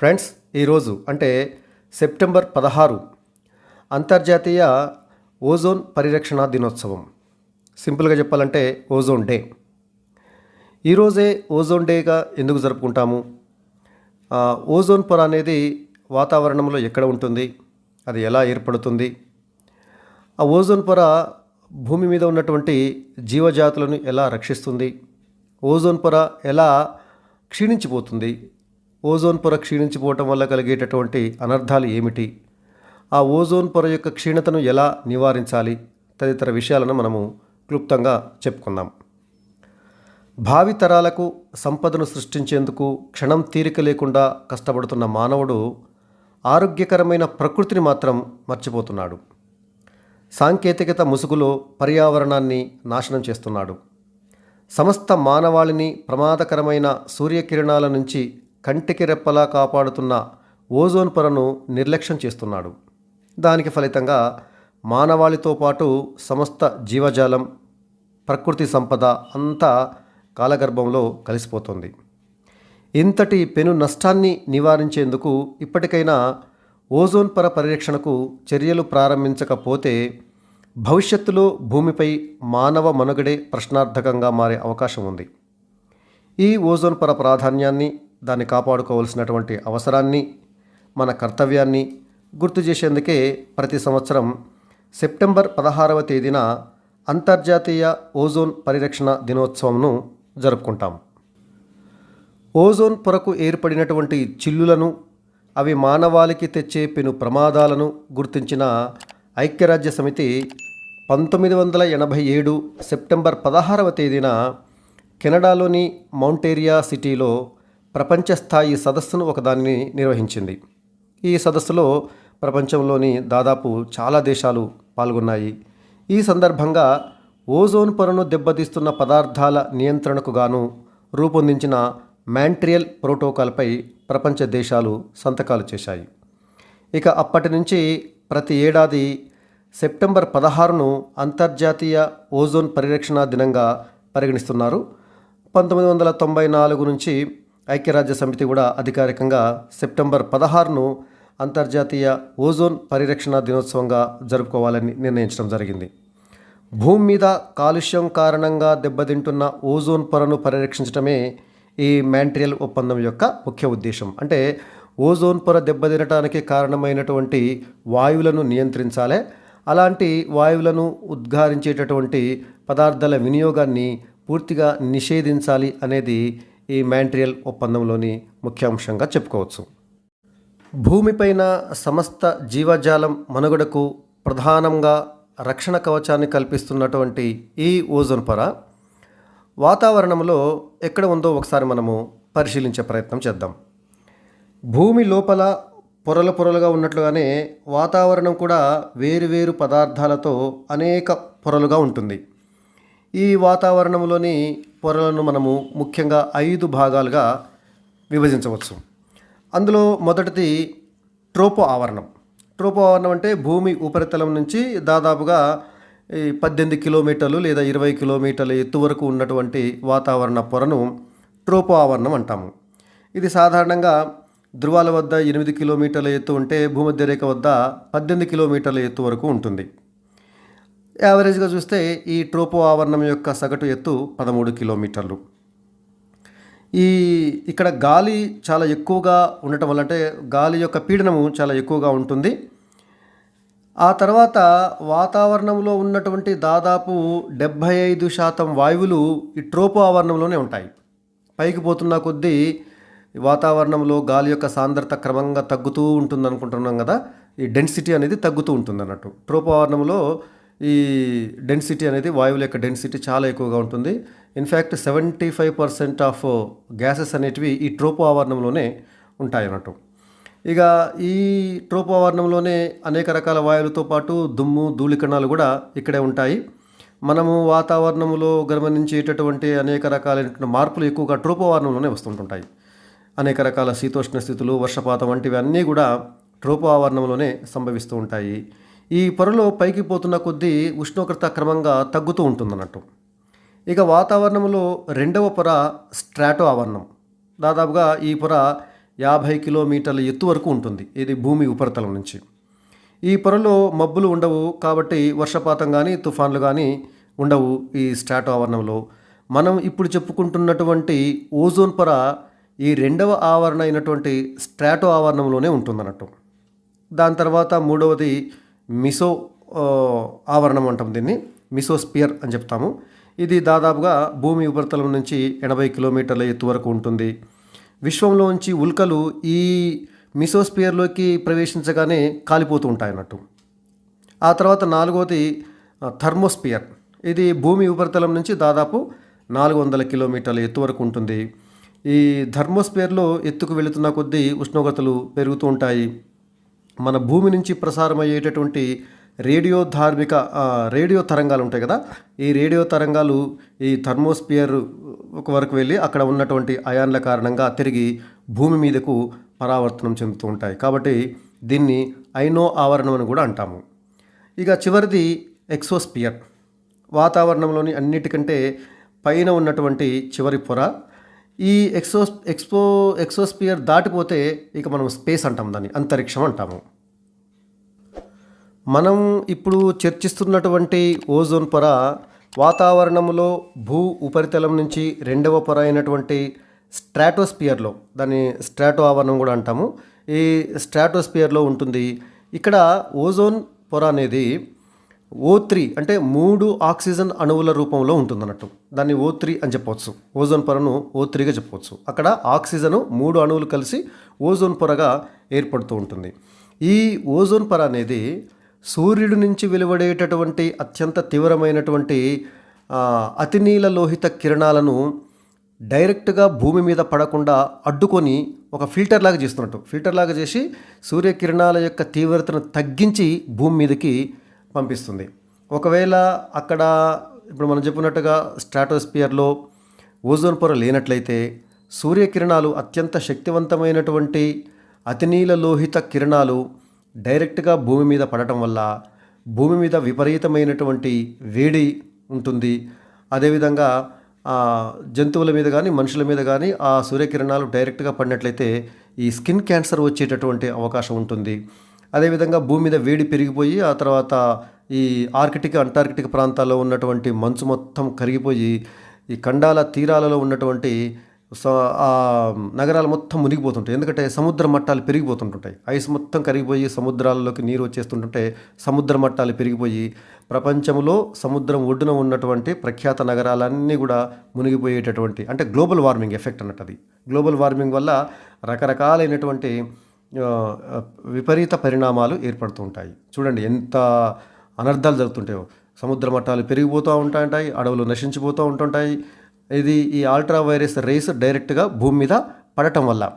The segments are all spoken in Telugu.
ఫ్రెండ్స్ ఈరోజు అంటే సెప్టెంబర్ పదహారు అంతర్జాతీయ ఓజోన్ పరిరక్షణ దినోత్సవం. సింపుల్గా చెప్పాలంటే ఓజోన్ డే. ఈరోజే ఓజోన్ డేగా ఎందుకు జరుపుకుంటాము? ఓజోన్ పొర అనేది వాతావరణంలో ఎక్కడ ఉంటుంది? అది ఎలా ఏర్పడుతుంది? ఆ ఓజోన్ పొర భూమి మీద ఉన్నటువంటి జీవజాతులను ఎలా రక్షిస్తుంది? ఓజోన్ పొర ఎలా క్షీణించిపోతుంది? ఓజోన్ పొర క్షీణించిపోవటం వల్ల కలిగేటటువంటి అనర్థాలు ఏమిటి? ఆ ఓజోన్ పొర యొక్క క్షీణతను ఎలా నివారించాలి? తదితర విషయాలను మనము క్లుప్తంగా చెప్పుకుందాం. భావి తరాలకు సంపదను సృష్టించేందుకు క్షణం తీరిక లేకుండా కష్టపడుతున్న మానవుడు ఆరోగ్యకరమైన ప్రకృతిని మాత్రం మర్చిపోతున్నాడు. సాంకేతికత ముసుగులో పర్యావరణాన్ని నాశనం చేస్తున్నాడు. సమస్త మానవాళిని ప్రమాదకరమైన సూర్యకిరణాల నుంచి కంటికి రెప్పలా కాపాడుతున్న ఓజోన్ పొరను నిర్లక్ష్యం చేస్తున్నాడు. దానికి ఫలితంగా మానవాళితో పాటు సమస్త జీవజాలం ప్రకృతి సంపద అంతా కాలగర్భంలో కలిసిపోతుంది. ఇంతటి పెను నష్టాన్ని నివారించేందుకు ఇప్పటికైనా ఓజోన్ పర పరిరక్షణకు చర్యలు ప్రారంభించకపోతే భవిష్యత్తులో భూమిపై మానవ మనుగడే ప్రశ్నార్థకంగా మారే అవకాశం ఉంది. ఈ ఓజోన్ పొర ప్రాధాన్యాన్ని దాన్ని కాపాడుకోవాల్సినటువంటి అవసరాన్ని మన కర్తవ్యాన్ని గుర్తు చేసేందుకే ప్రతి సంవత్సరం సెప్టెంబర్ పదహారవ తేదీన అంతర్జాతీయ ఓజోన్ పరిరక్షణ దినోత్సవంను జరుపుకుంటాం. ఓజోన్ పొరకు ఏర్పడినటువంటి చిల్లులను అవి మానవాళికి తెచ్చే పెను ప్రమాదాలను గుర్తించిన ఐక్యరాజ్య సమితి పంతొమ్మిది వందల ఎనభై ఏడు సెప్టెంబర్ పదహారవ తేదీన కెనడాలోని మౌంటేరియా సిటీలో ప్రపంచ స్థాయి సదస్సును ఒకదాన్ని నిర్వహించింది. ఈ సదస్సులో ప్రపంచంలోని దాదాపు చాలా దేశాలు పాల్గొన్నాయి. ఈ సందర్భంగా ఓజోన్ పొరను దెబ్బతీస్తున్న పదార్థాల నియంత్రణకు గాను రూపొందించిన మ్యాంట్రియల్ ప్రోటోకాల్పై ప్రపంచ దేశాలు సంతకాలు చేశాయి. ఇక అప్పటి నుంచి ప్రతి ఏడాది సెప్టెంబర్ పదహారును అంతర్జాతీయ ఓజోన్ పరిరక్షణ దినంగా పరిగణిస్తున్నారు. పంతొమ్మిది వందల తొంభై నాలుగు నుంచి ఐక్యరాజ్య సమితి కూడా అధికారికంగా సెప్టెంబర్ పదహారును అంతర్జాతీయ ఓజోన్ పరిరక్షణ దినోత్సవంగా జరుపుకోవాలని నిర్ణయించడం జరిగింది. భూమి మీద కాలుష్యం కారణంగా దెబ్బతింటున్న ఓజోన్ పొరను పరిరక్షించడమే ఈ మ్యాంట్రియల్ ఒప్పందం యొక్క ముఖ్య ఉద్దేశం. అంటే ఓజోన్ పొర దెబ్బతినటానికి కారణమైనటువంటి వాయువులను నియంత్రించాలి అలాంటి వాయువులను ఉద్గారించేటటువంటి పదార్థాల వినియోగాన్ని పూర్తిగా నిషేధించాలి అనేది ఈ మ్యాంట్రియల్ ఒప్పందంలోని ముఖ్య అంశంగా చెప్పుకోవచ్చు. భూమిపైన సమస్త జీవజాలం మనుగడకు ప్రధానంగా రక్షణ కవచాన్ని కల్పిస్తున్నటువంటి ఈ ఓజోన్ పొర వాతావరణంలో ఎక్కడ ఉందో ఒకసారి మనము పరిశీలించే ప్రయత్నం చేద్దాం. భూమి లోపల పొరలు పొరలుగా ఉన్నట్లుగానే వాతావరణం కూడా వేరువేరు పదార్థాలతో అనేక పొరలుగా ఉంటుంది. ఈ వాతావరణంలోని పొరలను మనము ముఖ్యంగా ఐదు భాగాలుగా విభజించవచ్చు. అందులో మొదటిది ట్రోపో ఆవరణం. ట్రోపో ఆవరణం అంటే భూమి ఉపరితలం నుంచి దాదాపుగా ఈ పద్దెనిమిది కిలోమీటర్లు లేదా ఇరవై కిలోమీటర్ల ఎత్తు వరకు ఉన్నటువంటి వాతావరణ పొరను ట్రోపో ఆవరణం అంటాము. ఇది సాధారణంగా ధృవాల వద్ద ఎనిమిది కిలోమీటర్ల ఎత్తు ఉంటే భూమధ్యరేఖ వద్ద పద్దెనిమిది కిలోమీటర్ల ఎత్తు వరకు ఉంటుంది. యావరేజ్గా చూస్తే ఈ ట్రోపో ఆవరణం యొక్క సగటు ఎత్తు పదమూడు కిలోమీటర్లు. ఈ ఇక్కడ గాలి చాలా ఎక్కువగా ఉండటం వల్ల అంటే గాలి యొక్క పీడనము చాలా ఎక్కువగా ఉంటుంది. ఆ తర్వాత వాతావరణంలో ఉన్నటువంటి దాదాపు డెబ్భై ఐదు శాతం వాయువులు ఈ ట్రోపో ఆవరణంలోనే ఉంటాయి. పైకి పోతున్న కొద్దీ వాతావరణంలో గాలి యొక్క సాంద్రత క్రమంగా తగ్గుతూ ఉంటుంది అనుకుంటున్నాం కదా ఈ డెన్సిటీ అనేది తగ్గుతూ ఉంటుంది అన్నట్టు ట్రోపో ఆవరణంలో ఈ డెన్సిటీ అనేది వాయువుల యొక్క డెన్సిటీ చాలా ఎక్కువగా ఉంటుంది. In fact seventy five percent of gases అనేటివి ఈ ట్రోపో ఆవరణంలోనే ఉంటాయి అన్నట్టు ఇక ఈ ట్రోపో ఆవరణంలోనే అనేక రకాల వాయువులతో పాటు దుమ్ము ధూళికణాలు కూడా ఇక్కడే ఉంటాయి. మనము వాతావరణంలో గమనించేటటువంటి అనేక రకాలైనటువంటి మార్పులు ఎక్కువగా ట్రోపో ఆవరణంలోనే వస్తుంటుంటాయి. అనేక రకాల శీతోష్ణ స్థితులు వర్షపాతం వంటివి అన్నీ కూడా ట్రోపో ఆవరణంలోనే సంభవిస్తూ ఉంటాయి. ఈ పొరలో పైకి పోతున్న కొద్దీ ఉష్ణోగ్రత క్రమంగా తగ్గుతూ ఉంటుందన్నట్టు. ఇక వాతావరణంలో రెండవ పొర స్ట్రాటో ఆవరణం. దాదాపుగా ఈ పొర యాభై కిలోమీటర్ల ఎత్తు వరకు ఉంటుంది ఇది భూమి ఉపరితలం నుంచి. ఈ పొరలో మబ్బులు ఉండవు కాబట్టి వర్షపాతం కానీ తుఫాన్లు కానీ ఉండవు ఈ స్ట్రాటో ఆవరణంలో. మనం ఇప్పుడు చెప్పుకుంటున్నటువంటి ఓజోన్ పొర ఈ రెండవ ఆవరణ అయినటువంటి స్ట్రాటో ఆవరణంలోనే ఉంటుందన్నట్టు. దాని తర్వాత మూడవది మిసో ఆవరణం అంటాం దీన్ని మిసోస్పియర్ అని చెప్తాము. ఇది దాదాపుగా భూమి ఉపరితలం నుంచి ఎనభై కిలోమీటర్ల ఎత్తు వరకు ఉంటుంది. విశ్వంలోంచి ఉల్కలు ఈ మిసోస్పియర్లోకి ప్రవేశించగానే కాలిపోతూ ఉంటాయి అన్నట్టు. ఆ తర్వాత నాలుగవది థర్మోస్పియర్. ఇది భూమి ఉపరితలం నుంచి దాదాపు నాలుగు వందల కిలోమీటర్ల ఎత్తు వరకు ఉంటుంది. ఈ థర్మోస్పియర్లో ఎత్తుకు వెళుతున్న కొద్దీ ఉష్ణోగ్రతలు పెరుగుతూ ఉంటాయి. మన భూమి నుంచి ప్రసారం అయ్యేటటువంటి రేడియో ధార్మిక రేడియో తరంగాలు ఉంటాయి కదా? ఈ రేడియో తరంగాలు ఈ థర్మోస్పియర్ వరకు వెళ్ళి అక్కడ ఉన్నటువంటి అయాన్ల కారణంగా తిరిగి భూమి మీదకు పరావర్తనం చెందుతూ ఉంటాయి. కాబట్టి దీన్ని ఐనో ఆవరణం అని కూడా అంటాము. ఇక చివరిది ఎక్సోస్పియర్. వాతావరణంలోని అన్నిటికంటే పైన ఉన్నటువంటి చివరి పొర ఈ ఎక్సో ఎక్స్పో ఎక్సోస్పియర్ దాటిపోతే ఇక మనం స్పేస్ అంటాం దాన్ని అంతరిక్షం అంటాము. మనం ఇప్పుడు చర్చిస్తున్నటువంటి ఓజోన్ పొర వాతావరణంలో భూ ఉపరితలం నుంచి రెండవ పొర అయినటువంటి స్ట్రాటోస్పియర్లో దాన్ని స్ట్రాటో ఆవరణం కూడా అంటాము. ఈ స్ట్రాటోస్పియర్లో ఉంటుంది. ఇక్కడ ఓజోన్ పొర అనేది ఓ త్రీ అంటే మూడు ఆక్సిజన్ అణువుల రూపంలో ఉంటుందన్నట్టు. దాన్ని ఓ త్రీ అని చెప్పవచ్చు ఓజోన్ పొరను ఓ త్రీగా చెప్పవచ్చు అక్కడ ఆక్సిజను మూడు అణువులు కలిసి ఓజోన్ పొరగా ఏర్పడుతూ ఉంటుంది. ఈ ఓజోన్ పొర అనేది సూర్యుడి నుంచి వెలువడేటటువంటి అత్యంత తీవ్రమైనటువంటి అతినీల లోహిత కిరణాలను డైరెక్ట్గా భూమి మీద పడకుండా అడ్డుకొని ఒక ఫిల్టర్ లాగా చేస్తున్నట్టు. ఫిల్టర్ లాగా చేసి సూర్యకిరణాల యొక్క తీవ్రతను తగ్గించి భూమి మీదకి పంపిస్తుంది. ఒకవేళ అక్కడ ఇప్పుడు మనం చెప్పినట్టుగా స్ట్రాటోస్పియర్లో ఓజోన్ పొర లేనట్లయితే సూర్యకిరణాలు అత్యంత శక్తివంతమైనటువంటి అతినీల లోహిత కిరణాలు డైరెక్ట్గా భూమి మీద పడటం వల్ల భూమి మీద విపరీతమైనటువంటి వేడి ఉంటుంది. అదేవిధంగా ఆ, జంతువుల మీద కానీ మనుషుల మీద కానీ ఆ సూర్యకిరణాలు డైరెక్ట్గా పడినట్లయితే ఈ స్కిన్ క్యాన్సర్ వచ్చేటటువంటి అవకాశం ఉంటుంది. అదేవిధంగా భూమి మీద వేడి పెరిగిపోయి ఆ తర్వాత ఈ ఆర్కిటిక్ అంటార్కిటిక్ ప్రాంతాల్లో ఉన్నటువంటి మంచు మొత్తం కరిగిపోయి ఈ ఖండాల తీరాలలో ఉన్నటువంటి స- ఆ నగరాలు మొత్తం మునిగిపోతుంటాయి. ఎందుకంటే సముద్ర మట్టాలు పెరిగిపోతుంటుంటాయి. ఐస్ మొత్తం కరిగిపోయి సముద్రాలలోకి నీరు వచ్చేస్తుంటుంటే సముద్ర మట్టాలు పెరిగిపోయి ప్రపంచంలో సముద్రం ఒడ్డున ఉన్నటువంటి ప్రఖ్యాత నగరాలన్నీ కూడా మునిగిపోయేటటువంటి అంటే గ్లోబల్ వార్మింగ్ ఎఫెక్ట్ అన్నట్టు అది. గ్లోబల్ వార్మింగ్ వల్ల రకరకాలైనటువంటి విపరీత పరిణామాలు ఏర్పడుతూ ఉంటాయి. చూడండి ఎంత అనర్థాలు జరుగుతుంటాయో. సముద్ర మట్టాలు పెరిగిపోతూ ఉంటాయి అడవులు నశించిపోతూ ఉంటుంటాయి. ఇది ఈ ఆల్ట్రా వైరస్ రేస్ డైరెక్ట్గా భూమి మీద పడటం వల్ల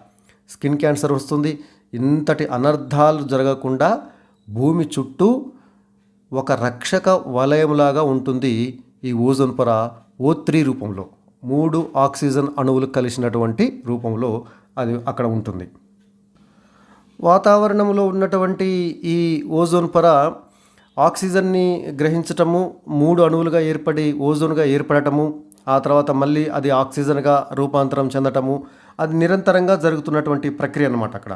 స్కిన్ క్యాన్సర్ వస్తుంది. ఇంతటి అనర్థాలు జరగకుండా భూమి చుట్టూ ఒక రక్షక వలయంలాగా ఉంటుంది ఈ ఓజోన్ పొర ఓ త్రీ రూపంలో. మూడు ఆక్సిజన్ అణువులు కలిసినటువంటి రూపంలో అది అక్కడ ఉంటుంది. వాతావరణంలో ఉన్నటువంటి ఈ ఓజోన్ పొర ఆక్సిజన్ని గ్రహించటము మూడు అణువులుగా ఏర్పడి ఓజోన్గా ఏర్పడటము ఆ తర్వాత మళ్ళీ అది ఆక్సిజన్గా రూపాంతరం చెందటము అది నిరంతరంగా జరుగుతున్నటువంటి ప్రక్రియ అనమాట అక్కడ.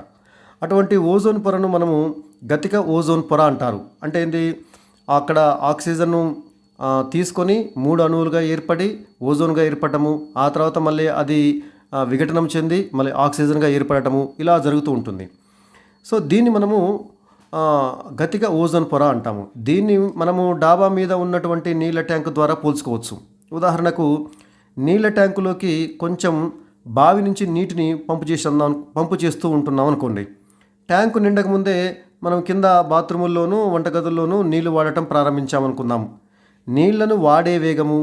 అటువంటి ఓజోన్ పొరను మనము గతిక ఓజోన్ పొర అంటారు. అంటే ఏంటి అక్కడ ఆక్సిజన్ను తీసుకొని మూడు అణువులుగా ఏర్పడి ఓజోన్గా ఏర్పడటము ఆ తర్వాత మళ్ళీ అది విఘటనం చెంది మళ్ళీ ఆక్సిజన్గా ఏర్పడటము ఇలా జరుగుతూ ఉంటుంది. సో దీన్ని మనము గతిక ఓజోన్ పొర అంటాము. దీన్ని మనము డాబా మీద ఉన్నటువంటి నీళ్ళ ట్యాంకు ద్వారా పోల్చుకోవచ్చు. ఉదాహరణకు నీళ్ళ ట్యాంకులోకి కొంచెం బావి నుంచి నీటిని పంపు చేస్తున్నాం పంపు చేస్తూ ఉంటున్నాం అనుకోండి. ట్యాంకు నిండక ముందే మనం కింద బాత్రూముల్లోనూ వంటగదుల్లోనూ నీళ్ళు వాడటం ప్రారంభించామనుకుందాం నీళ్ళను వాడే వేగము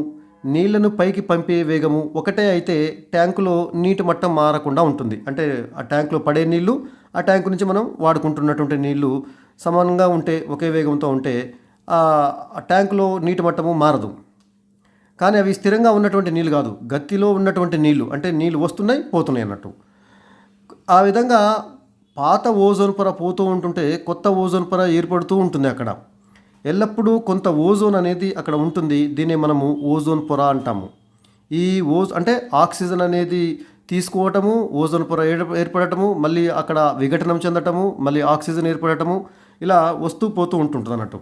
నీళ్ళను పైకి పంపే వేగము ఒకటే అయితే ట్యాంకులో నీటి మట్టం మారకుండా ఉంటుంది. అంటే ఆ ట్యాంకులో పడే నీళ్ళు ఆ ట్యాంకు నుంచి మనం వాడుకుంటున్నటువంటి నీళ్ళు సమానంగా ఉంటే ఒకే వేగంతో ఉంటే ఆ ట్యాంకులో నీటి మట్టము మారదు. కానీ అవి స్థిరంగా ఉన్నటువంటి నీళ్ళు కాదు. గత్తిలో ఉన్నటువంటి నీళ్ళు అంటే నీళ్ళు వస్తున్నాయి పోతున్నాయి అన్నట్టు. ఆ విధంగా పాత ఓజోన్ పొర పోతూ ఉంటుంటే కొత్త ఓజోన్ పొర ఏర్పడుతూ ఉంటుంది అక్కడ. ఎల్లప్పుడూ కొంత ఓజోన్ అనేది అక్కడ ఉంటుంది. దీన్ని మనము ఓజోన్ పొర అంటాము. ఈ ఓజ్ అంటే ఆక్సిజన్ అనేది తీసుకోవటము ఓజోన్ పొర ఏర్పడటము మళ్ళీ అక్కడ విఘటనం చెందటము మళ్ళీ ఆక్సిజన్ ఏర్పడటము ఇలా వస్తూ పోతూ ఉంటుంటుంది అన్నట్టు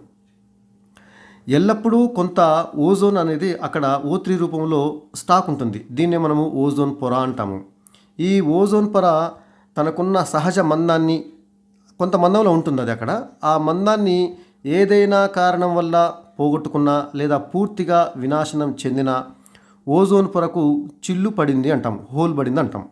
ఎల్లప్పుడూ కొంత ఓజోన్ అనేది అక్కడ ఓ త్రీ రూపంలో స్టాక్ ఉంటుంది. దీన్నే మనము ఓజోన్ పొర అంటాము. ఈ ఓజోన్ పొర తనకున్న సహజ మందాన్ని కొంత మందంలో ఉంటుంది అది అక్కడ. ఆ మందాన్ని ఏదైనా కారణం వల్ల పోగొట్టుకున్నా లేదా పూర్తిగా వినాశనం చెందిన ఓజోన్ పొరకు చిల్లు పడింది అంటాం హోల్ పడింది అంటాం.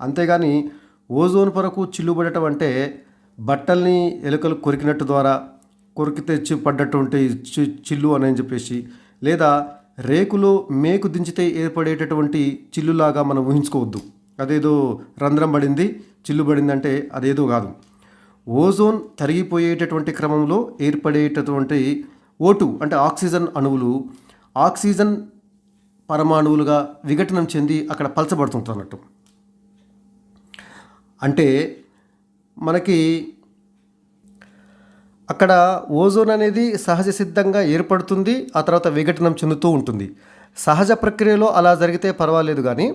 అంతేగాని ఓజోన్ పొరకు చిల్లు పడటం అంటే బట్టల్ని ఎలుకలు కొరికినట్టు ద్వారా కొరికితే చి పడ్డటువంటి చి చిల్లు అని చెప్పేసి లేదా రేకులో మేకు దించితే ఏర్పడేటటువంటి చిల్లులాగా మనం ఊహించుకోవద్దు. అదేదో రంధ్రం పడింది చిల్లు పడింది అంటే అదేదో కాదు. ఓజోన్ తరిగిపోయేటటువంటి క్రమంలో ఏర్పడేటటువంటి ఓటు అంటే ఆక్సిజన్ అణువులు ఆక్సిజన్ పరమాణువులుగా విఘటనం చెంది అక్కడ పలచబడుతుంటున్నట్టు. అంటే మనకి అక్కడ ఓజోన్ అనేది సహజ సిద్ధంగా ఏర్పడుతుంది ఆ తర్వాత విఘటనం చెందుతూ ఉంటుంది. సహజ ప్రక్రియలో అలా జరిగితే పర్వాలేదు కానీ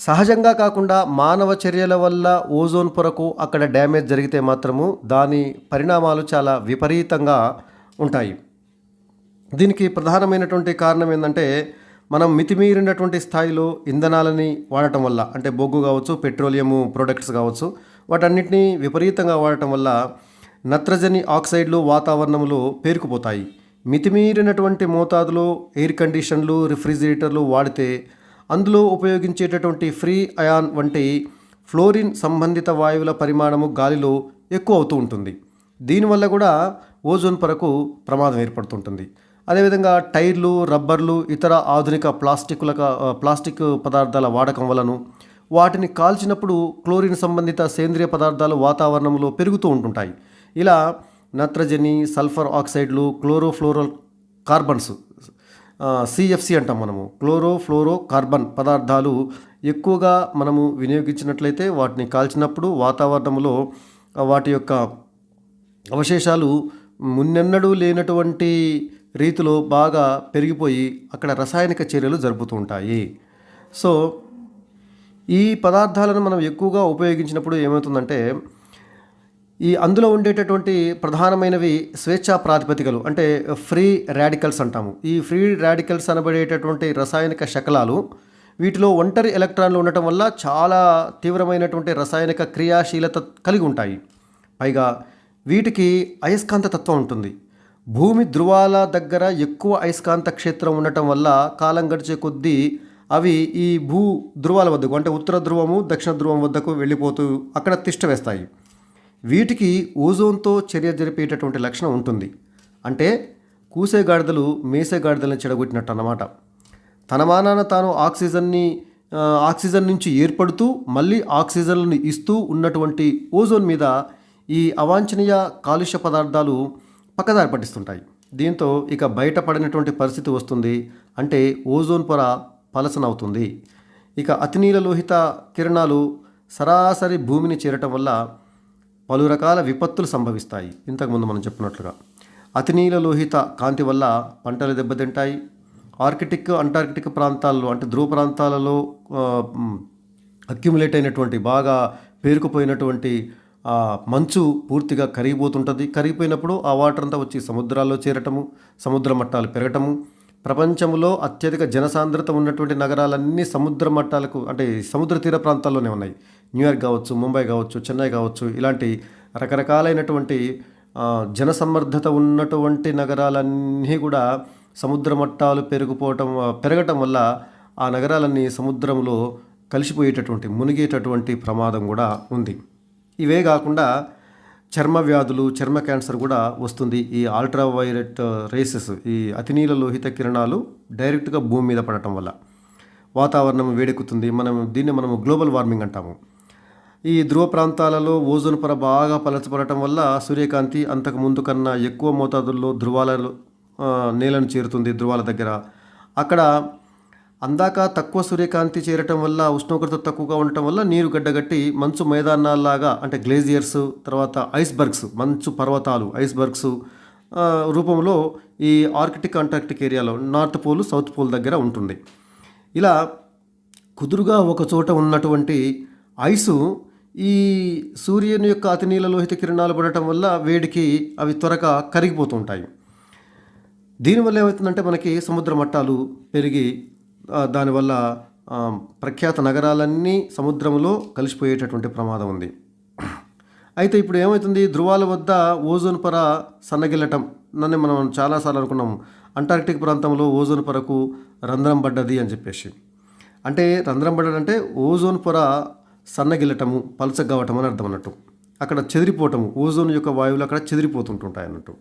సహజంగా కాకుండా మానవ చర్యల వల్ల ఓజోన్ పొరకు అక్కడ డ్యామేజ్ జరిగితే మాత్రము దాని పరిణామాలు చాలా విపరీతంగా ఉంటాయి. దీనికి ప్రధానమైనటువంటి కారణం ఏంటంటే మనం మితిమీరినటువంటి స్థాయిలో ఇంధనాలని వాడటం వల్ల అంటే బొగ్గు కావచ్చు పెట్రోలియం ప్రొడక్ట్స్ కావచ్చు వాటన్నిటిని విపరీతంగా వాడటం వల్ల నత్రజని ఆక్సైడ్లు వాతావరణంలో పేరుకుపోతాయి. మితిమీరినటువంటి మోతాదులో ఎయిర్ కండిషన్లు రిఫ్రిజిరేటర్లు వాడితే అందులో ఉపయోగించేటటువంటి ఫ్రీ అయాన్ వంటి ఫ్లోరిన్ సంబంధిత వాయువుల పరిమాణము గాలిలో ఎక్కువ అవుతూ ఉంటుంది. దీనివల్ల కూడా ఓజోన్ పొరకు ప్రమాదం ఏర్పడుతుంటుంది. అదేవిధంగా టైర్లు రబ్బర్లు ఇతర ఆధునిక ప్లాస్టిక్ల ప్లాస్టిక్ పదార్థాల వాడకం వలను వాటిని కాల్చినప్పుడు క్లోరిన్ సంబంధిత సేంద్రియ పదార్థాలు వాతావరణంలో పెరుగుతూ ఉంటుంటాయి. ఇలా నత్రజని సల్ఫర్ ఆక్సైడ్లు క్లోరోఫ్లోరో కార్బన్స్ సిఎఫ్సి అంటాం మనము. క్లోరో ఫ్లోరో కార్బన్ పదార్థాలు ఎక్కువగా మనము వినియోగించినట్లయితే వాటిని కాల్చినప్పుడు వాతావరణంలో వాటి యొక్క అవశేషాలు మున్నెన్నడూ లేనటువంటి రీతిలో బాగా పెరిగిపోయి అక్కడ రసాయనిక చర్యలు జరుపుతూ ఉంటాయి. సో ఈ పదార్థాలను మనం ఎక్కువగా ఉపయోగించినప్పుడు ఏమవుతుందంటే ఈ అందులో ఉండేటటువంటి ప్రధానమైనవి స్వేచ్ఛా ప్రాతిపదికలు అంటే ఫ్రీ రాడికల్స్ అంటాము. ఈ ఫ్రీ రాడికల్స్ అనబడేటటువంటి రసాయనిక శకలాలు వీటిలో ఒంటరి ఎలక్ట్రాన్లు ఉండటం వల్ల చాలా తీవ్రమైనటువంటి రసాయనిక క్రియాశీలత కలిగి ఉంటాయి. పైగా వీటికి అయస్కాంత తత్వం ఉంటుంది. భూమి ధృవాల దగ్గర ఎక్కువ అయస్కాంత క్షేత్రం ఉండటం వల్ల కాలం గడిచే కొద్దీ అవి ఈ భూ ధృవాల వద్దకు అంటే ఉత్తర ధ్రువము దక్షిణ ధ్రువం వద్దకు వెళ్ళిపోతూ అక్కడ తిష్ట వేస్తాయి. వీటికి ఓజోన్తో చర్య జరిపేటటువంటి లక్షణం ఉంటుంది. అంటే కూసే గాడిదలు మేసే గాడిదలను చెడగొట్టినట్టు అన్నమాట. తన మానాన తాను ఆక్సిజన్ని ఆక్సిజన్ నుంచి ఏర్పడుతూ మళ్ళీ ఆక్సిజన్లను ఇస్తూ ఉన్నటువంటి ఓజోన్ మీద ఈ అవాంఛనీయ కాలుష్య పదార్థాలు పక్కదారి పట్టిస్తుంటాయి. దీంతో ఇక బయటపడినటువంటి పరిస్థితి వస్తుంది అంటే ఓజోన్ పొర పలసనవుతుంది. ఇక అతినీల లోహిత కిరణాలు సరాసరి భూమిని చేరటం వల్ల పలు రకాల విపత్తులు సంభవిస్తాయి. ఇంతకుముందు మనం చెప్పినట్లుగా అతినీల లోహిత కాంతి వల్ల పంటలు దెబ్బతింటాయి. ఆర్కిటిక్ అంటార్కిటిక్ ప్రాంతాల్లో అంటే ధ్రువ ప్రాంతాలలో అక్యుములేట్ అయినటువంటి బాగా పేరుకుపోయినటువంటి మంచు పూర్తిగా కరిగిపోతుంటుంది. కరిగిపోయినప్పుడు ఆ వాటర్ అంతా వచ్చి సముద్రాల్లో చేరటము సముద్ర మట్టాలు పెరగటము. ప్రపంచంలో అత్యధిక జనసాంద్రత ఉన్నటువంటి నగరాలన్నీ సముద్ర మట్టాలకు అంటే సముద్ర తీర ప్రాంతాల్లోనే ఉన్నాయి. న్యూయార్క్ కావచ్చు ముంబై కావచ్చు చెన్నై కావచ్చు ఇలాంటి రకరకాలైనటువంటి జనసమర్థత ఉన్నటువంటి నగరాలన్నీ కూడా సముద్ర మట్టాలు పెరిగిపోవటం పెరగటం వల్ల ఆ నగరాలన్నీ సముద్రంలో కలిసిపోయేటటువంటి మునిగేటటువంటి ప్రమాదం కూడా ఉంది. ఇవే కాకుండా చర్మ వ్యాధులు చర్మ క్యాన్సర్ కూడా వస్తుంది. ఈ అల్ట్రావైలెట్ రేసెస్ ఈ అతినీల లోహిత కిరణాలు డైరెక్ట్గా భూమి మీద పడటం వల్ల వాతావరణం వేడెక్కుతుంది. మనం దీన్ని మనము గ్లోబల్ వార్మింగ్ అంటాము. ఈ ధ్రువ ప్రాంతాలలో ఓజోన్ పొర బాగా పలచబడటం వల్ల సూర్యకాంతి అంతకు ముందు కన్నా ఎక్కువ మోతాదుల్లో ధ్రువాలలో నేలను చేరుతుంది ధ్రువాల దగ్గర. అక్కడ అందాక తక్కువ సూర్యకాంతి చేరటం వల్ల ఉష్ణోగ్రత తక్కువగా ఉండటం వల్ల నీరు గడ్డగట్టి మంచు మైదానాల్లాగా అంటే గ్లేజియర్స్ తర్వాత ఐస్బర్గ్స్ మంచు పర్వతాలు ఐస్బర్గ్స్ రూపంలో ఈ ఆర్కిటిక్ అంటార్కిటిక్ ఏరియాలో నార్త్ పోల్ సౌత్ పోల్ దగ్గర ఉంటుంది. ఇలా కుదురుగా ఒక చోట ఉన్నటువంటి ఐసు ఈ సూర్యుని యొక్క అతినీల లోహిత కిరణాలు పడటం వల్ల వేడికి అవి త్వరగా కరిగిపోతుంటాయి దీనివల్ల ఏమవుతుందంటే మనకి సముద్ర మట్టాలు పెరిగి దానివల్ల ప్రఖ్యాత నగరాలన్నీ సముద్రంలో కలిసిపోయేటటువంటి ప్రమాదం ఉంది. అయితే ఇప్పుడు ఏమవుతుంది ధృవాల వద్ద ఓజోన్ పొర సన్నగిల్లటం. నన్ను మనం చాలాసార్లు అనుకున్నాం. అంటార్క్టిక్ ప్రాంతంలో ఓజోన్ పొరకు రంధ్రం పడ్డది అని చెప్పేసి. అంటే రంధ్రం పడ్డది అంటే ఓజోన్ పొర సన్నగిల్లటము పలచగవటం అని అర్థం అన్నట్టు. అక్కడ చెదిరిపోవటము ఓజోన్ యొక్క వాయువులు అక్కడ చెదిరిపోతుంటుంటాయి అన్నట్టు.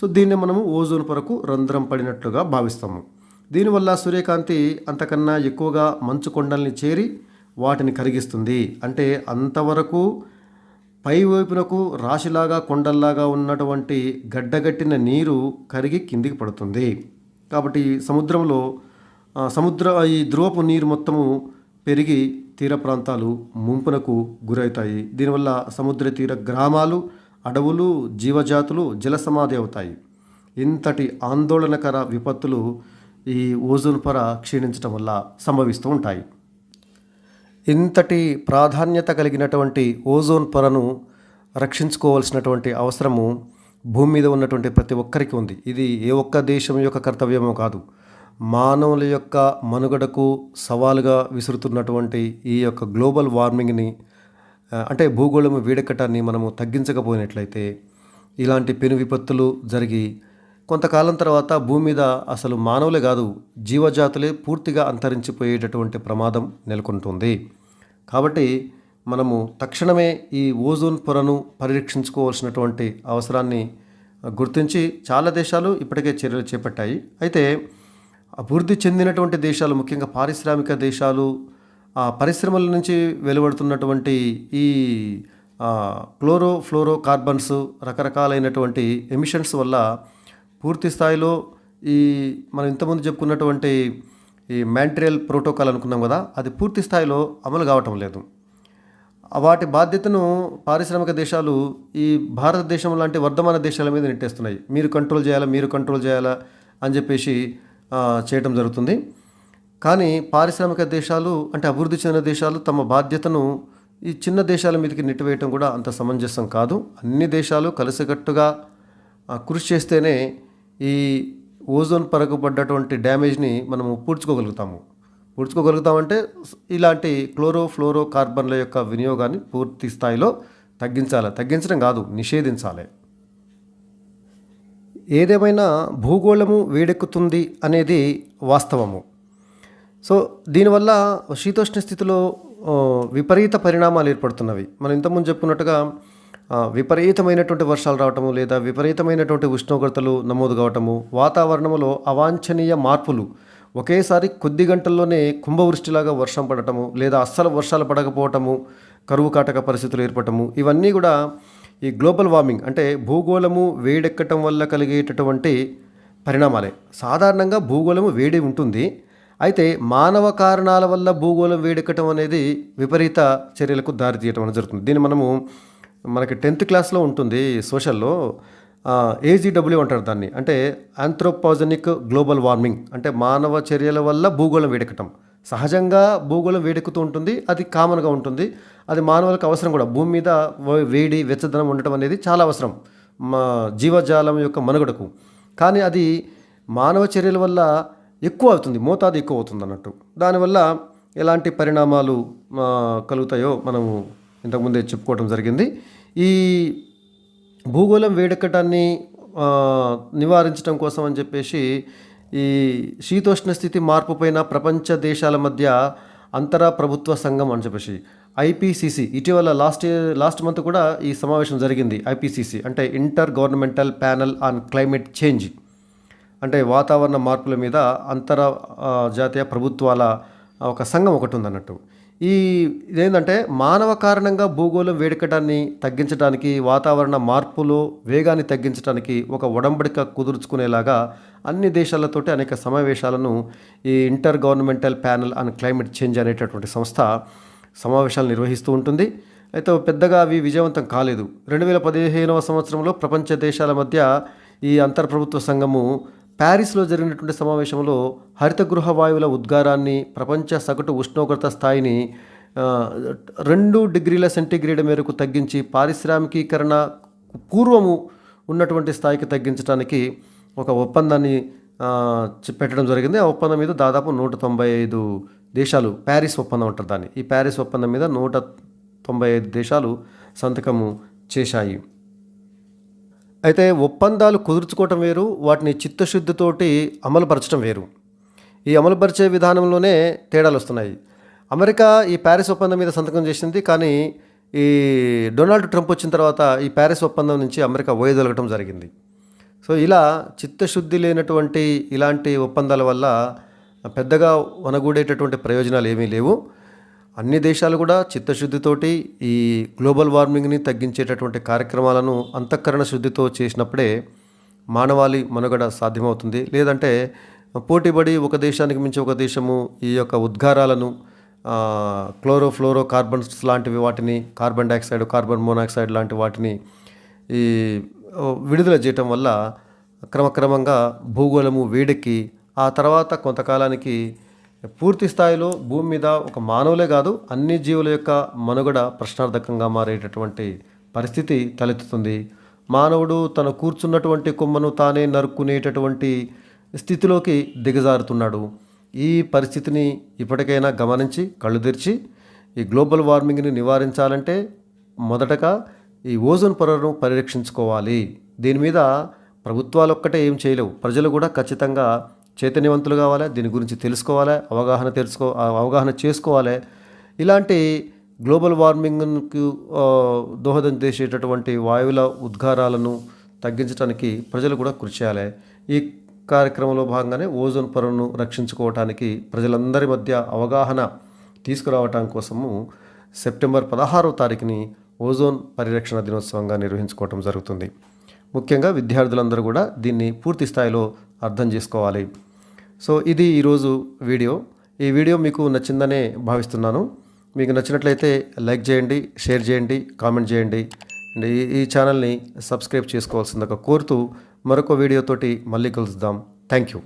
సో దీన్ని మనము ఓజోన్ పొరకు రంధ్రం పడినట్లుగా భావిస్తాము. దీనివల్ల సూర్యకాంతి అంతకన్నా ఎక్కువగా మంచు కొండల్ని చేరి వాటిని కరిగిస్తుంది. అంటే అంతవరకు పై వైపునకు రాశిలాగా కొండల్లాగా ఉన్నటువంటి గడ్డగట్టిన నీరు కరిగి కిందికి పడుతుంది. కాబట్టి సముద్రంలో సముద్ర ఈ ధ్రువపు నీరు మొత్తము పెరిగి తీర ప్రాంతాలు ముంపునకు గురవుతాయి. దీనివల్ల సముద్ర తీర గ్రామాలు అడవులు జీవజాతులు జలసమాధి అవుతాయి. ఇంతటి ఆందోళనకర విపత్తులు ఈ ఓజోన్ పొర క్షీణించడం వల్ల సంభవిస్తూ ఉంటాయి. ఇంతటి ప్రాధాన్యత కలిగినటువంటి ఓజోన్ పొరను రక్షించుకోవాల్సినటువంటి అవసరము భూమి మీద ఉన్నటువంటి ప్రతి ఒక్కరికి ఉంది. ఇది ఏ ఒక్క దేశం యొక్క కర్తవ్యమో కాదు. మానవుల యొక్క మనుగడకు సవాలుగా విసురుతున్నటువంటి ఈ యొక్క గ్లోబల్ వార్మింగ్ని అంటే భూగోళం వేడెక్కటాన్ని మనము తగ్గించకపోయినట్లయితే ఇలాంటి పెను విపత్తులు జరిగి కొంతకాలం తర్వాత భూమి మీద అసలు మానవులే కాదు జీవజాతులే పూర్తిగా అంతరించిపోయేటటువంటి ప్రమాదం నెలకొంటుంది. కాబట్టి మనము తక్షణమే ఈ ఓజోన్ పొరను పరిరక్షించుకోవాల్సినటువంటి అవసరాన్ని గుర్తించి చాలా దేశాలు ఇప్పటికే చర్యలు చేపట్టాయి. అయితే అభివృద్ధి చెందినటువంటి దేశాలు ముఖ్యంగా పారిశ్రామిక దేశాలు ఆ పరిశ్రమల నుంచి వెలువడుతున్నటువంటి ఈ క్లోరో ఫ్లోరో కార్బన్స్ రకరకాలైనటువంటి ఎమిషన్స్ వల్ల పూర్తి స్థాయిలో ఈ మనం ఇంతకుముందు చెప్పుకున్నటువంటి ఈ మ్యాంట్రియల్ ప్రోటోకాల్ అనుకున్నాం కదా అది పూర్తి స్థాయిలో అమలు కావటం లేదు. వాటి బాధ్యతను పారిశ్రామిక దేశాలు ఈ భారతదేశం లాంటి వర్ధమాన దేశాల మీద నెట్టేస్తున్నాయి. మీరు కంట్రోల్ చేయాలా మీరు కంట్రోల్ చేయాలా అని చెప్పేసి చేయటం జరుగుతుంది. కానీ పారిశ్రామిక దేశాలు అంటే అభివృద్ధి చెందిన దేశాలు తమ బాధ్యతను ఈ చిన్న దేశాల మీదకి నెట్టివేయటం కూడా అంత సమంజసం కాదు. అన్ని దేశాలు కలిసికట్టుగా కృషి చేస్తేనే ఈ ఓజోన్ పరగబడ్డటువంటి డ్యామేజ్ని మనము పూడ్చుకోగలుగుతాము. పూడ్చుకోగలుగుతామంటే ఇలాంటి క్లోరో ఫ్లోరో కార్బన్ల యొక్క వినియోగాన్ని పూర్తి స్థాయిలో తగ్గించాలి. తగ్గించడం కాదు నిషేధించాలి. ఏదేమైనా భూగోళము వేడెక్కుతుంది అనేది వాస్తవము. సో దీనివల్ల శీతోష్ణ స్థితిలో విపరీత పరిణామాలు ఏర్పడుతున్నవి. మనం ఇంతకుముందు చెప్పుకున్నట్టుగా విపరీతమైనటువంటి వర్షాలు రావటము లేదా విపరీతమైనటువంటి ఉష్ణోగ్రతలు నమోదు కావటము వాతావరణంలో అవాంఛనీయ మార్పులు ఒకేసారి కొద్ది గంటల్లోనే కుంభవృష్టిలాగా వర్షం పడటము లేదా అస్సలు వర్షాలు పడకపోవటము కరువు కాటక పరిస్థితులు ఏర్పడటము ఇవన్నీ కూడా ఈ గ్లోబల్ వార్మింగ్ అంటే భూగోళము వేడెక్కటం వల్ల కలిగేటటువంటి పరిణామాలే. సాధారణంగా భూగోళము వేడి ఉంటుంది. అయితే మానవ కారణాల వల్ల భూగోళం వేడెక్కటం అనేది విపరీత చర్యలకు దారితీయటం అనేది జరుగుతుంది. దీన్ని మనము మనకి టెన్త్ క్లాస్లో ఉంటుంది సోషల్లో ఏజీడబ్ల్యూ అంటారు దాన్ని. అంటే ఆంథ్రోపాజనిక్ గ్లోబల్ వార్మింగ్ అంటే మానవ చర్యల వల్ల భూగోళం వేడెక్కటం. సహజంగా భూగోళం వేడెక్కుతూ ఉంటుంది అది కామన్గా ఉంటుంది. అది మానవులకు అవసరం కూడా. భూమి మీద వే- వేడి వెచ్చదనం ఉండటం అనేది చాలా అవసరం మా జీవజాలం యొక్క మనుగడకు. కానీ అది మానవ చర్యల వల్ల ఎక్కువ అవుతుంది మోతాదు ఎక్కువ అవుతుంది అన్నట్టు. దానివల్ల ఎలాంటి పరిణామాలు కలుగుతాయో మనము ఇంతకుముందే చెప్పుకోవడం జరిగింది. ఈ భూగోళం వేడెక్కటాన్ని నివారించడం కోసం అని చెప్పేసి ఈ శీతోష్ణ స్థితి మార్పు పైన ప్రపంచ దేశాల మధ్య అంతర ప్రభుత్వ సంఘం అని చెప్పేసి ఐపీసీసీ ఇటీవల లాస్ట్ ఇయర్ లాస్ట్ మంత్ కూడా ఈ సమావేశం జరిగింది ఐపీసీసీ అంటే intergovernmental panel on climate change. అంటే వాతావరణ మార్పుల మీద అంతర జాతీయ ప్రభుత్వాల ఒక సంఘం ఒకటి ఉందన్నట్టు. ఈ ఇదేంటంటే మానవ కారణంగా భూగోళం వేడుకటాన్ని తగ్గించడానికి వాతావరణ మార్పులో వేగాన్ని తగ్గించడానికి ఒక ఒడంబడిక కుదుర్చుకునేలాగా అన్ని దేశాలతోటి అనేక సమావేశాలను ఈ intergovernmental panel and climate change అనేటటువంటి సంస్థ సమావేశాలు నిర్వహిస్తూ ఉంటుంది. అయితే పెద్దగా అవి విజయవంతం కాలేదు. రెండు వేల పదిహేనవ సంవత్సరంలో ప్రపంచ దేశాల మధ్య ఈ అంతర్ప్రభుత్వ సంఘము ప్యారిస్లో జరిగినటువంటి సమావేశంలో హరితగృహ వాయువుల ఉద్గారాన్ని ప్రపంచ సగటు ఉష్ణోగ్రత స్థాయిని రెండు డిగ్రీల సెంటీగ్రేడ్ మేరకు తగ్గించి పారిశ్రామికీకరణ పూర్వము ఉన్నటువంటి స్థాయికి తగ్గించడానికి ఒక ఒప్పందాన్ని పెట్టడం జరిగింది. ఆ ఒప్పందం మీద దాదాపు నూట తొంభై ఐదు దేశాలు ప్యారిస్ ఒప్పందం ఉంటుంది దాన్ని. ఈ ప్యారిస్ ఒప్పందం మీద నూట తొంభై ఐదు దేశాలు సంతకము చేశాయి. అయితే ఒప్పందాలు కుదుర్చుకోవటం వేరు వాటిని చిత్తశుద్ధితోటి అమలుపరచడం వేరు. ఈ అమలుపరిచే విధానంలోనే తేడాలు వస్తున్నాయి. అమెరికా ఈ ప్యారిస్ ఒప్పందం మీద సంతకం చేసింది కానీ ఈ డొనాల్డ్ ట్రంప్ వచ్చిన తర్వాత ఈ ప్యారిస్ ఒప్పందం నుంచి అమెరికా ఓయదొలగటం జరిగింది. సో ఇలా చిత్తశుద్ధి లేనటువంటి ఇలాంటి ఒప్పందాల వల్ల పెద్దగా వనగూడేటటువంటి ప్రయోజనాలు ఏమీ లేవు. అన్ని దేశాలు కూడా చిత్తశుద్ధితోటి ఈ గ్లోబల్ వార్మింగ్ని తగ్గించేటటువంటి కార్యక్రమాలను అంతఃకరణ శుద్ధితో చేసినప్పుడే మానవాళి మనుగడ సాధ్యమవుతుంది. లేదంటే పోటీపడి ఒక దేశానికి మించి ఒక దేశము ఈ యొక్క ఉద్గారాలను క్లోరోఫ్లోరో క్లోరో ఫ్లోరో కార్బన్స్ లాంటివి వాటిని కార్బన్ డైఆక్సైడ్ కార్బన్ మోనాక్సైడ్ లాంటి వాటిని ఈ విడుదల చేయటం వల్ల క్రమక్రమంగా భూగోళము వేడెక్కి ఆ తర్వాత కొంతకాలానికి పూర్తి స్థాయిలో భూమి మీద ఒక మానవులే కాదు అన్ని జీవుల యొక్క మనుగడ ప్రశ్నార్థకంగా మారేటటువంటి పరిస్థితి తలెత్తుతుంది. మానవుడు తను కూర్చున్నటువంటి కొమ్మను తానే నరుక్కునేటటువంటి స్థితిలోకి దిగజారుతున్నాడు. ఈ పరిస్థితిని ఇప్పటికైనా గమనించి కళ్ళు తెరిచి ఈ గ్లోబల్ వార్మింగ్ని నివారించాలంటే మొదటగా ఈ ఓజోన్ పొరను పరిరక్షించుకోవాలి. దీని మీద ప్రభుత్వాలు ఒక్కటే ఏం చేయలేవు. ప్రజలు కూడా ఖచ్చితంగా చైతన్యవంతులు కావాలి? దీని గురించి తెలుసుకోవాలి? అవగాహన తెలుసుకో అవగాహన చేసుకోవాలి? ఇలాంటి గ్లోబల్ వార్మింగ్కు దోహదం చేసేటటువంటి వాయువుల ఉద్గారాలను తగ్గించడానికి ప్రజలు కూడా కృషి చేయాలి. ఈ కార్యక్రమంలో భాగంగానే ఓజోన్ పొరను రక్షించుకోవటానికి ప్రజలందరి మధ్య అవగాహన తీసుకురావటం కోసము సెప్టెంబర్ పదహారవ తారీఖుని ఓజోన్ పరిరక్షణ దినోత్సవంగా నిర్వహించుకోవటం జరుగుతుంది. ముఖ్యంగా విద్యార్థులందరూ కూడా దీన్ని పూర్తి స్థాయిలో అర్థం చేసుకోవాలి. సో ఇది ఈరోజు వీడియో. ఈ వీడియో మీకు నచ్చిందనే భావిస్తున్నాను. మీకు నచ్చినట్లయితే లైక్ చేయండి షేర్ చేయండి కామెంట్ చేయండి. అండ్ ఈ ఛానల్ని సబ్స్క్రైబ్ చేసుకోవాల్సిందిగా కోరుతూ మరొక వీడియోతోటి మళ్ళీ కలుద్దాం. Thank you.